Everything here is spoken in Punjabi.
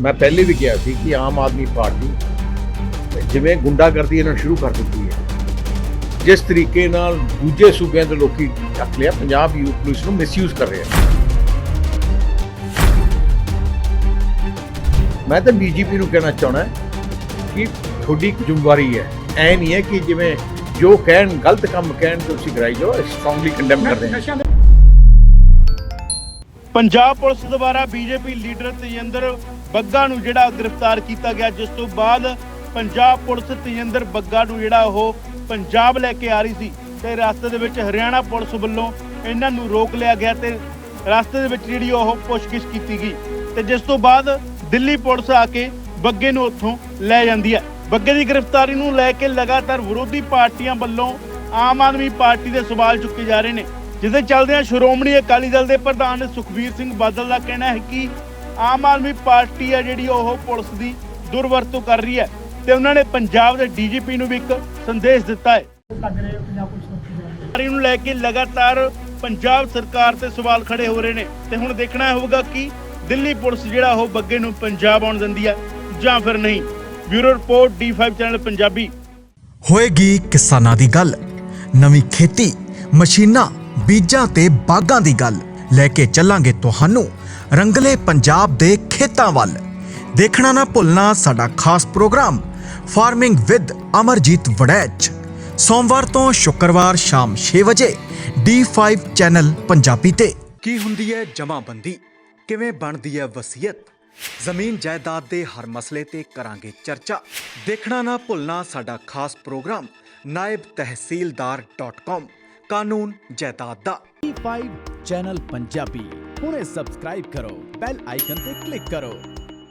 ਮੈਂ ਪਹਿਲੇ ਵੀ ਕਿਹਾ ਸੀ ਕਿ ਆਮ ਆਦਮੀ ਪਾਰਟੀ ਜਿਵੇਂ ਗੁੰਡਾਗਰਦੀ ਇਹਨਾਂ ਨੇ ਸ਼ੁਰੂ ਕਰ ਦਿੱਤੀ ਹੈ ਜਿਸ ਤਰੀਕੇ ਨਾਲ ਦੂਜੇ ਸੂਬਿਆਂ ਦੇ ਲੋਕੀ ਚੱਕ ਲਿਆ ਪੰਜਾਬ ਯੂਥ ਪੁਲਿਸ ਨੂੰ ਮਿਸਯੂਜ਼ ਕਰ ਰਿਹਾ ਮੈਂ ਤਾਂ ਡੀਜੀਪੀ ਨੂੰ ਕਹਿਣਾ ਚਾਹਣਾ ਕਿ ਤੁਹਾਡੀ ਜ਼ਿੰਮੇਵਾਰੀ ਹੈ। ਐ ਨਹੀਂ ਹੈ ਕਿ ਜਿਵੇਂ ਜੋ ਕਹਿਣ ਗਲਤ ਕੰਮ ਕਹਿਣ ਤੁਸੀਂ ਕਰਾਈ ਜਾਓ ਸਟਰੋਂਗਲੀ ਕੰਡੈਮ ਕਰਦੇ ਹਾਂ। ਪੰਜਾਬ ਪੁਲਿਸ ਦੁਆਰਾ ਬੀਜੇਪੀ ਲੀਡਰ ਤੇਜਿੰਦਰ ਬੱਗਾ ਨੂੰ ਜਿਹੜਾ ਗ੍ਰਿਫਤਾਰ ਕੀਤਾ ਗਿਆ, ਜਿਸ ਤੋਂ ਬਾਅਦ ਪੰਜਾਬ ਪੁਲਿਸ ਤੇਜਿੰਦਰ ਬੱਗਾ ਨੂੰ ਜਿਹੜਾ ਉਹ ਪੰਜਾਬ ਲੈ ਕੇ ਆ ਰਹੀ ਸੀ ਤੇ ਰਸਤੇ ਦੇ ਵਿੱਚ ਹਰਿਆਣਾ ਪੁਲਿਸ ਵੱਲੋਂ ਇਹਨਾਂ ਨੂੰ ਰੋਕ ਲਿਆ ਗਿਆ ਤੇ ਰਸਤੇ ਦੇ ਵਿੱਚ ਜਿਹੜੀ ਉਹ ਪੁੱਛਗਿੱਛ ਕੀਤੀ ਗਈ ਤੇ ਜਿਸ ਤੋਂ ਬਾਅਦ ਦਿੱਲੀ ਪੁਲਿਸ ਆ ਕੇ ਬੱਗੇ ਨੂੰ ਉੱਥੋਂ ਲੈ ਜਾਂਦੀ ਹੈ। ਬੱਗੇ ਦੀ ਗ੍ਰਿਫਤਾਰੀ ਨੂੰ ਲੈ ਕੇ ਲਗਾਤਾਰ ਵਿਰੋਧੀ ਪਾਰਟੀਆਂ ਵੱਲੋਂ ਆਮ ਆਦਮੀ ਪਾਰਟੀ ਦੇ ਸਵਾਲ ਚੁੱਕੇ ਜਾ ਰਹੇ ਨੇ। ਜਿਹਦੇ ਚੱਲਦਿਆਂ ਸ਼੍ਰੋਮਣੀ ਅਕਾਲੀ ਦਲ ਦੇ ਪ੍ਰਧਾਨ ਸੁਖਬੀਰ ਸਿੰਘ ਬਾਦਲ ਦਾ ਕਹਿਣਾ ਹੈ ਕਿ ਆਮ ਆਦਮੀ ਪਾਰਟੀ ਹੈ ਜਿਹੜੀ ਉਹ ਪੁਲਿਸ ਦੀ ਦੁਰਵਰਤੋਂ ਕਰ ਰਹੀ ਹੈ ਤੇ ਉਹਨਾਂ ਨੇ ਪੰਜਾਬ ਦੇ ਡੀਜੀਪੀ ਨੂੰ ਵੀ ਇੱਕ ਸੰਦੇਸ਼ ਦਿੱਤਾ ਹੈ। ਜਾਰੀ ਨੂੰ ਲੈ ਕੇ ਲਗਾਤਾਰ ਪੰਜਾਬ ਸਰਕਾਰ ਤੇ ਸਵਾਲ ਖੜੇ ਹੋ ਰਹੇ ਨੇ ਤੇ ਹੁਣ ਦੇਖਣਾ ਹੋਊਗਾ ਕਿ ਦਿੱਲੀ ਪੁਲਿਸ ਜਿਹੜਾ ਉਹ ਬੱਗੇ ਨੂੰ ਪੰਜਾਬ ਆਉਣ ਦਿੰਦੀ ਹੈ ਜਾਂ ਫਿਰ ਨਹੀਂ। Bureau report D5 channel Punjabi. ਹੋਏਗੀ ਕਿਸਾਨਾਂ ਦੀ ਗੱਲ। ਨਵੀਂ ਖੇਤੀ, ਮਸ਼ੀਨਾਂ ਬੀਜਾਂ ਤੇ ਬਾਗਾਂ ਦੀ ਗੱਲ ਲੈ ਕੇ ਚੱਲਾਂਗੇ ਤੁਹਾਨੂੰ ਰੰਗਲੇ ਪੰਜਾਬ ਦੇ ਖੇਤਾਂ ਵੱਲ। ਦੇਖਣਾ ਨਾ ਭੁੱਲਣਾ ਸਾਡਾ ਖਾਸ programme farming with Amarjit Waraich. ਸੋਮਵਾਰ ਤੋਂ ਸ਼ੁੱਕਰਵਾਰ ਸ਼ਾਮ 6 ਵਜੇ D5 ਚੈਨਲ ਪੰਜਾਬੀ ਤੇ। ਕੀ ਹੁੰਦੀ ਹੈ ਜਮਾਬੰਦੀ? ਕਿਵੇਂ ਬਣਦੀ ਹੈ ਵਸੀਅਤ? ਜ਼ਮੀਨ ਜਾਇਦਾਦ ਦੇ ਹਰ ਮਸਲੇ ਤੇ ਕਰਾਂਗੇ ਚਰਚਾ। ਦੇਖਣਾ ਨਾ ਭੁੱਲਣਾ ਸਾਡਾ ਖਾਸ ਪ੍ਰੋਗਰਾਮ, ਨਾਇਬ ਤਹਿਸੀਲਦਾਰ.com ਕਾਨੂੰਨ ਜਾਇਦਾਦ ਦਾ। 5 ਚੈਨਲ ਪੰਜਾਬੀ। ਹੁਣੇ ਸਬਸਕ੍ਰਾਈਬ ਕਰੋ ਬੈਲ ਆਈਕਨ ਤੇ ਕਲਿੱਕ ਕਰੋ।